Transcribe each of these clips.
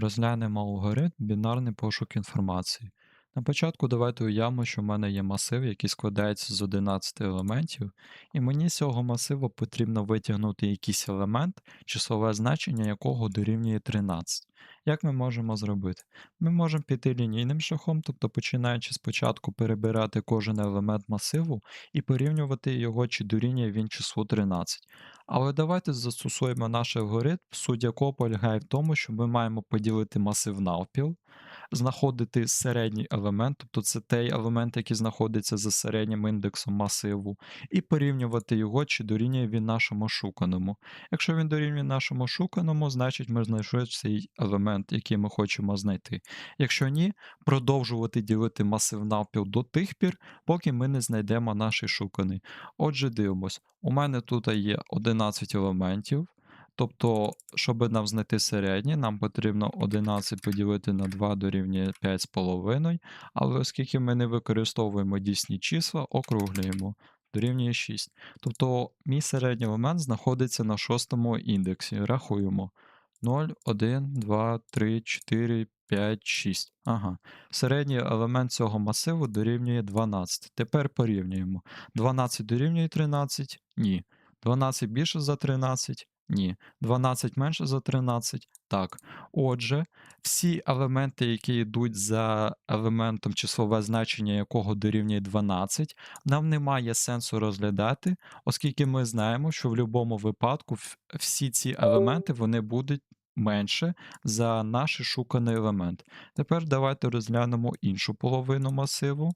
Розглянемо алгоритм бінарний пошук інформації. На початку давайте уявимо, що в мене є масив, який складається з 11 елементів, і мені з цього масиву потрібно витягнути якийсь елемент, числове значення якого дорівнює 13. Як ми можемо зробити? Ми можемо піти лінійним шляхом, тобто починаючи спочатку перебирати кожен елемент масиву і порівнювати його, чи дорівнює він числу 13. Але давайте застосуємо наш алгоритм, суть якого полягає в тому, що ми маємо поділити масив навпіл, знаходити середній елемент, тобто це той елемент, який знаходиться за середнім індексом масиву, і порівнювати його, чи дорівнює він нашому шуканому. Якщо він дорівнює нашому шуканому, значить ми знайшли цей елемент, який ми хочемо знайти. Якщо ні, продовжувати ділити масив навпіл до тих пір, поки ми не знайдемо наш шуканий. Отже, дивимось. У мене тут є 11 елементів. Тобто, щоб нам знайти середнє, нам потрібно 11 поділити на 2 дорівнює 5,5, але оскільки ми не використовуємо дійсні числа, округлюємо дорівнює 6. Тобто мій середній елемент знаходиться на шостому індексі. Рахуємо 0, 1, 2, 3, 4, 5, 6. Ага. Середній елемент цього масиву дорівнює 12. Тепер порівнюємо. 12 дорівнює 13? Ні. 12 більше за 13? Ні. 12 менше за 13? Так. Отже, всі елементи, які йдуть за елементом, числове значення якого дорівнює 12, нам немає сенсу розглядати, оскільки ми знаємо, що в будь-якому випадку всі ці елементи вони будуть менше за наш шуканий елемент. Тепер давайте розглянемо іншу половину масиву.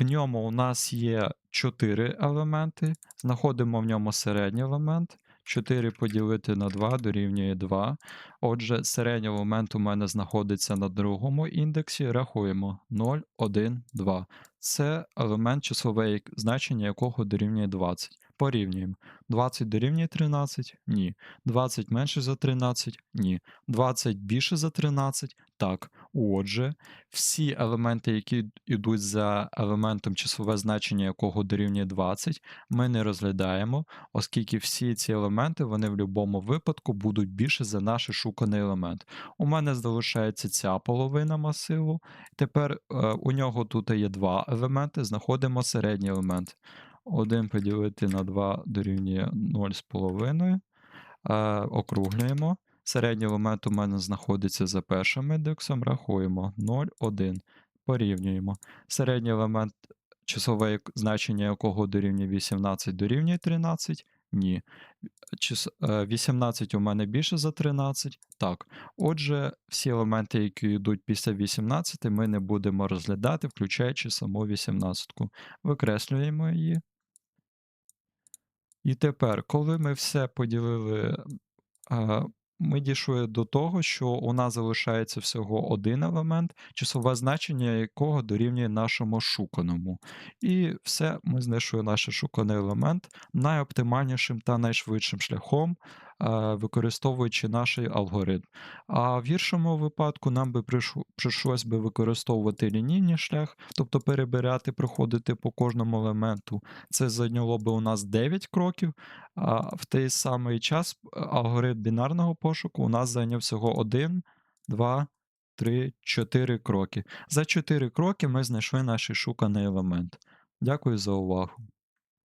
В ньому у нас є 4 елементи, знаходимо в ньому середній елемент. 4 поділити на 2 дорівнює 2. Отже, середній елемент у мене знаходиться на другому індексі. Рахуємо 0, 1, 2. Це елемент числове значення якого дорівнює 20. Порівнюємо. 20 дорівнює 13? Ні. 20 менше за 13? Ні. 20 більше за 13? Так. Отже, всі елементи, які йдуть за елементом, числове значення якого дорівнює 20, ми не розглядаємо, оскільки всі ці елементи вони в будь-якому випадку будуть більше за наш шуканий елемент. У мене залишається ця половина масиву. Тепер е, у нього тут є два елементи, знаходимо середній елемент. 1 поділити на 2 дорівнює 0,5. Е, округлюємо. Середній елемент у мене знаходиться за першим індексом, рахуємо 0, 1. Порівнюємо. Середній елемент, числове значення якого дорівнює 18, дорівнює 13? Ні. Е, 18 у мене більше за 13? Так. Отже, всі елементи, які йдуть після 18, ми не будемо розглядати, включаючи саму 18. Викреслюємо її. І тепер, коли ми все поділили, а, ми дійшли до того, що у нас залишається всього один елемент, числове значення якого дорівнює нашому шуканому. І все, ми знайшли наш шуканий елемент найоптимальнішим та найшвидшим шляхом, використовуючи наш алгоритм. А в гіршому випадку нам би прийшло- прийшлось би використовувати лінійний шлях, тобто перебирати, проходити по кожному елементу. Це зайняло би у нас 9 кроків, а в той самий час е, алгоритм бінарного пошуку у нас зайняв всього 1, 2, 3, 4 кроки. За 4 кроки ми знайшли наш шуканий елемент. Дякую за увагу.